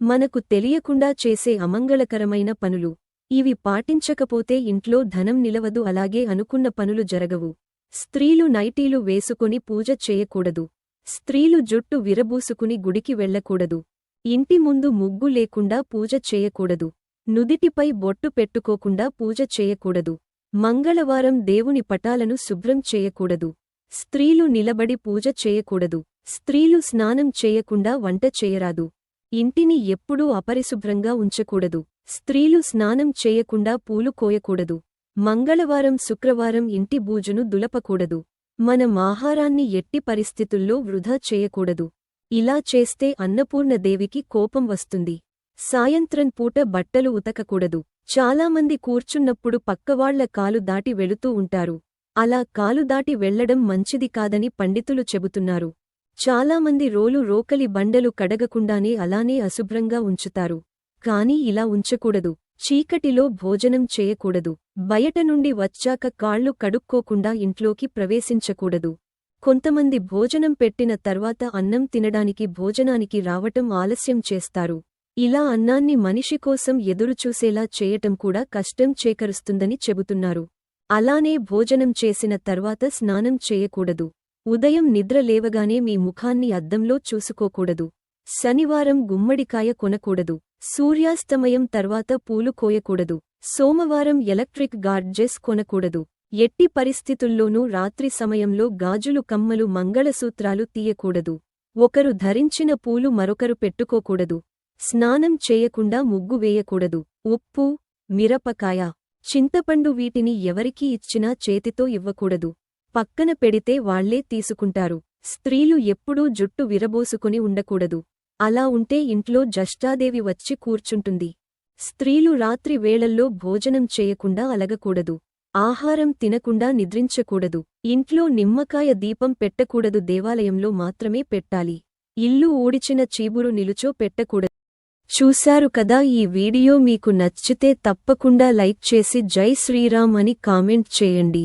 మనకు తెలియకుండా చేసే అమంగళకరమైన పనులు. ఇవి పాటించకపోతే ఇంట్లో ధనం నిలవదు అలాగే అనుకున్న పనులు జరగవు. స్త్రీలు నైటీలు వేసుకుని పూజ చేయకూడదు. స్త్రీలు జుట్టు విరబూసుకుని గుడికి వెళ్ళకూడదు. ఇంటి ముందు ముగ్గు లేకుండా పూజ చేయకూడదు. నుదిటిపై బొట్టు పెట్టుకోకుండా పూజ చేయకూడదు. మంగళవారం దేవుని పటాలను శుభ్రం చేయకూడదు. స్త్రీలు నిలబడి పూజ చేయకూడదు. స్త్రీలు స్నానం చేయకుండా వంట చేయరాదు. ఇంటిని ఎప్పుడూ అపరిశుభ్రంగా ఉంచకూడదు. స్త్రీలు స్నానం చేయకుండా పూలు కోయకూడదు. మంగళవారం శుక్రవారం ఇంటి బూజును దులపకూడదు. మనం ఆహారాన్ని ఎట్టి పరిస్థితుల్లో వృధా చేయకూడదు. ఇలా చేస్తే అన్నపూర్ణదేవికి కోపం వస్తుంది. సాయంత్రం పూట బట్టలు ఉతకకూడదు. చాలామంది కూర్చున్నప్పుడు పక్కవాళ్ళ కాలు దాటి వెళుతూ ఉంటారు. అలా కాలు దాటి వెళ్ళడం మంచిది కాదని పండితులు చెబుతున్నారు. చాలామంది రోలు రోకలి బండలు కడగకుండానే అలానే అశుభ్రంగా ఉంచుతారు. కాని ఇలా ఉంచకూడదు. చీకటిలో భోజనం చేయకూడదు. బయట నుండి వచ్చాక కాళ్ళు కడుక్కోకుండా ఇంట్లోకి ప్రవేశించకూడదు. కొంతమంది భోజనం పెట్టిన తర్వాత అన్నం తినడానికి భోజనానికి రావటం ఆలస్యం చేస్తారు. ఇలా అన్నాన్ని మనిషి కోసం ఎదురుచూసేలా చేయటం కూడా కష్టం చేకరుస్తుందని చెబుతున్నారు. అలానే భోజనం చేసిన తర్వాత స్నానం చేయకూడదు. ఉదయం నిద్ర లేవగానే మీ ముఖాన్ని అద్దంలో చూసుకోకూడదు. శనివారం గుమ్మడికాయ కొనకూడదు. సూర్యాస్తమయం తర్వాత పూలు కోయకూడదు. సోమవారం ఎలక్ట్రిక్ గార్డ్జెస్ కొనకూడదు. ఎట్టి పరిస్థితుల్లోనూ రాత్రి సమయంలో గాజులు కమ్మలు మంగళసూత్రాలు తీయకూడదు. ఒకరు ధరించిన పూలు మరొకరు పెట్టుకోకూడదు. స్నానం చేయకుండా ముగ్గు వేయకూడదు. ఉప్పు మిరపకాయ చింతపండు వీటిని ఎవరికీ ఇచ్చినా చేతితో ఇవ్వకూడదు. పక్కన పెడితే వాళ్ళే తీసుకుంటారు. స్త్రీలు ఎప్పుడూ జుట్టు విరబోసుకుని ఉండకూడదు. అలా ఉంటే ఇంట్లో జష్టాదేవి వచ్చి కూర్చుంటుంది. స్త్రీలు రాత్రి వేళల్లో భోజనం చేయకుండా అలగకూడదు. ఆహారం తినకుండా నిద్రించకూడదు. ఇంట్లో నిమ్మకాయ దీపం పెట్టకూడదు. దేవాలయంలో మాత్రమే పెట్టాలి. ఇల్లు ఊడిచిన చీబురు నిలుచో పెట్టకూడదు. చూశారు కదా ఈ వీడియో మీకు నచ్చితే తప్పకుండా లైక్ చేసి జై శ్రీరామ్ అని కామెంట్ చేయండి.